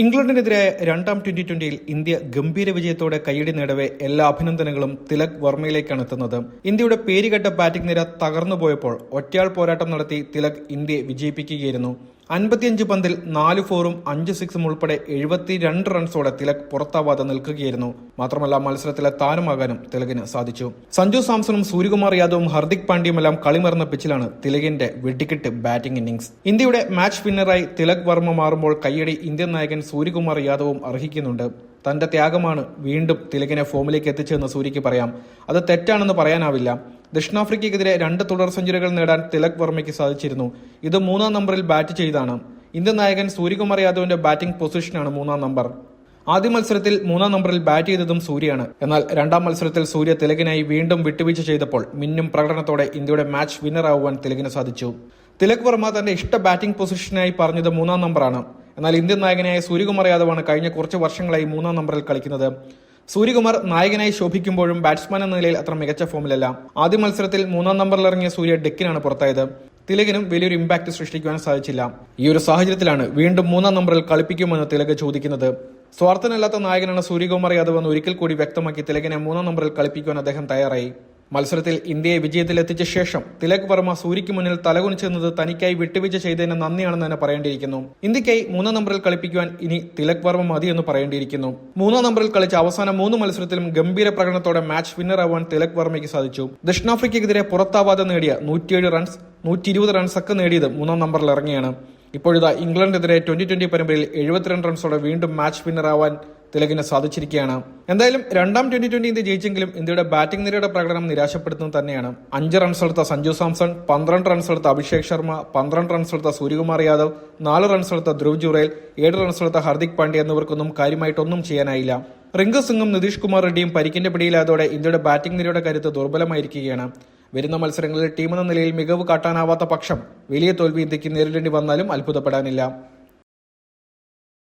ഇംഗ്ലണ്ടിനെതിരായ രണ്ടാം twenty ട്വന്റിയിൽ India ഗംഭീര വിജയത്തോടെ കൈയടി നേടവേ എല്ലാ അഭിനന്ദനങ്ങളും തിലക് വർമ്മയിലേക്കാണ് എത്തുന്നത്. ഇന്ത്യയുടെ പേരുകെട്ട ബാറ്റിംഗ് നിര തകർന്നുപോയപ്പോൾ ഒറ്റയാൾ പോരാട്ടം നടത്തി തിലക് ഇന്ത്യയെ വിജയിപ്പിക്കുകയായിരുന്നു. അൻപത്തിയഞ്ച് പന്തിൽ നാല് ഫോറും അഞ്ച് സിക്സും ഉൾപ്പെടെ എഴുപത്തിരണ്ട് റൺസോടെ തിലക് പുറത്താവാതെ നിൽക്കുകയായിരുന്നു. മാത്രമല്ല മത്സരത്തിലെ താരമാകാനും തിലകിന് സാധിച്ചു. സഞ്ജു സാംസണും സൂര്യകുമാർ യാദവും ഹർദിക് പാണ്ഡ്യയുമെല്ലാം കളിമറന്ന പിച്ചിലാണ് തിലകിന്റെ വെടിക്കെട്ട് ബാറ്റിംഗ് ഇന്നിംഗ്സ്. ഇന്ത്യയുടെ മാച്ച് വിന്നറായി തിലക് വർമ്മ മാറുമ്പോൾ കയ്യടി ഇന്ത്യൻ നായകൻ സൂര്യകുമാർ യാദവും അർഹിക്കുന്നുണ്ട്. തന്റെ ത്യാഗമാണ് വീണ്ടും തിലകിനെ ഫോമിലേക്ക് എത്തിച്ചതെന്ന് സൂര്യക്ക് പറയാം. അത് തെറ്റാണെന്ന് പറയാനാവില്ല. ദക്ഷിണാഫ്രിക്കയ്ക്കെതിരെ രണ്ട് തുടർ സെഞ്ചുറികൾ നേടാൻ തിലക് വർമ്മയ്ക്ക് സാധിച്ചിരുന്നു. ഇത് മൂന്നാം നമ്പറിൽ ബാറ്റ് ചെയ്താണ്. ഇന്ത്യൻ നായകൻ സൂര്യകുമാർ യാദവിന്റെ ബാറ്റിംഗ് പൊസിഷനാണ് മൂന്നാം നമ്പർ. ആദ്യ മത്സരത്തിൽ മൂന്നാം നമ്പറിൽ ബാറ്റ് ചെയ്തതും സൂര്യയാണ്. എന്നാൽ രണ്ടാം മത്സരത്തിൽ സൂര്യ തിലകിനായി വീണ്ടും വിട്ടുവീഴ്ച ചെയ്തപ്പോൾ മിന്നും പ്രകടനത്തോടെ ഇന്ത്യയുടെ മാച്ച് വിന്നറാവുവാൻ തിലകിന് സാധിച്ചു. തിലക് വർമ്മ തന്റെ ഇഷ്ട ബാറ്റിംഗ് പൊസിഷനായി പറഞ്ഞത് മൂന്നാം നമ്പറാണ്. എന്നാൽ ഇന്ത്യൻ നായകനായ സൂര്യകുമാർ യാദവാണ് കഴിഞ്ഞ കുറച്ച് വർഷങ്ങളായി മൂന്നാം നമ്പറിൽ കളിക്കുന്നത്. സൂര്യകുമാർ നായകനായി ശോഭിക്കുമ്പോഴും ബാറ്റ്സ്മാൻ എന്ന നിലയിൽ അത്ര മികച്ച ഫോമിലല്ല. ആദ്യ മത്സരത്തിൽ മൂന്നാം നമ്പറിൽ ഇറങ്ങിയ സൂര്യ ഡെക്കിനാണ് പുറത്തായത്. തിലകിനും വലിയൊരു ഇമ്പാക്ട് സൃഷ്ടിക്കുവാൻ സാധിച്ചില്ല. ഈ ഒരു സാഹചര്യത്തിലാണ് വീണ്ടും മൂന്നാം നമ്പറിൽ കളിപ്പിക്കുമെന്ന് തിലക് ചോദിക്കുന്നത്. സ്വാർത്ഥനല്ലാത്ത നായകനാണ് സൂര്യകുമാർ യാദവ് എന്ന് ഒരിക്കൽ കൂടി വ്യക്തമാക്കി തിലകിനെ മൂന്നാം നമ്പറിൽ കളിപ്പിക്കുവാൻ അദ്ദേഹം തയ്യാറായി. മത്സരത്തിൽ ഇന്ത്യയെ വിജയത്തിലെത്തിച്ച ശേഷം തിലക് വർമ്മ സൂര്യക്ക് മുന്നിൽ തലകുനിച്ചെന്നത് തനിക്കായി വിട്ടുവീഴ്ച ചെയ്തതിന് നന്ദിയാണെന്ന് തന്നെ പറയേണ്ടിയിരിക്കുന്നു. ഇന്ത്യക്കായി മൂന്നാം നമ്പറിൽ കളിപ്പിക്കുവാൻ ഇനി തിലക് വർമ്മ മതി എന്ന് പറയേണ്ടിയിരിക്കുന്നു. മൂന്നാം നമ്പറിൽ കളിച്ച അവസാന മൂന്ന് മത്സരത്തിലും ഗംഭീര പ്രകടനത്തോടെ മാച്ച് വിന്നർ വിന്നറാവാൻ തിലക് വർമ്മയ്ക്ക് സാധിച്ചു. ദക്ഷിണാഫ്രിക്കയ്ക്കെതിരെ പുറത്താവാതെ നേടിയ നൂറ്റിയേഴ് റൺസ് നൂറ്റി ഇരുപത് റൺസ് ഒക്കെ നേടിയത് മൂന്നാം നമ്പറിൽ ഇറങ്ങിയാണ് ഇപ്പോഴിതാ ഇംഗ്ലണ്ടിനെതിരെ ട്വന്റി ട്വന്റി പരമ്പരയിൽ എഴുപത്തിരണ്ട് റൺസോടെ വീണ്ടും മാച്ച് വിന്നറാവാൻ തിലകിന് സാധിച്ചിരിക്കുകയാണ്. എന്തായാലും രണ്ടാം ട്വന്റി ട്വന്റി ഇന്ത്യ ജയിച്ചെങ്കിലും ഇന്ത്യയുടെ ബാറ്റിംഗ് നിരയുടെ പ്രകടനം നിരാശപ്പെടുത്തുന്നത് തന്നെയാണ്. അഞ്ച് റൺസ് എടുത്ത സഞ്ജു സാംസൺ പന്ത്രണ്ട് റൺസ് എടുത്ത അഭിഷേക് ശർമ്മ പന്ത്രണ്ട് റൺസ് എടുത്ത സൂര്യകുമാർ യാദവ് നാല് റൺസ് എടുത്ത ധ്രുവ് ജുറേൽ ഏഴ് റൺസ് എടുത്ത ഹർദിക് പാണ്ഡ്യ എന്നിവർക്കൊന്നും കാര്യമായിട്ടൊന്നും ചെയ്യാനായില്ല. റിങ്കു സിംഗും നിതീഷ് കുമാർ റെഡ്ഡിയും പരിക്കിന്റെ പിടിയിലായതോടെ ഇന്ത്യയുടെ ബാറ്റിംഗ് നിരയുടെ കരുത്ത് ദുർബലമായിരിക്കുകയാണ്. വരുന്ന മത്സരങ്ങളിൽ ടീമെന്ന നിലയിൽ മികവ് കാട്ടാനാവാത്ത പക്ഷം വലിയ തോൽവി ഇന്ത്യയ്ക്ക് നേരിടേണ്ടി വന്നാലും അത്ഭുതപ്പെടാനില്ല.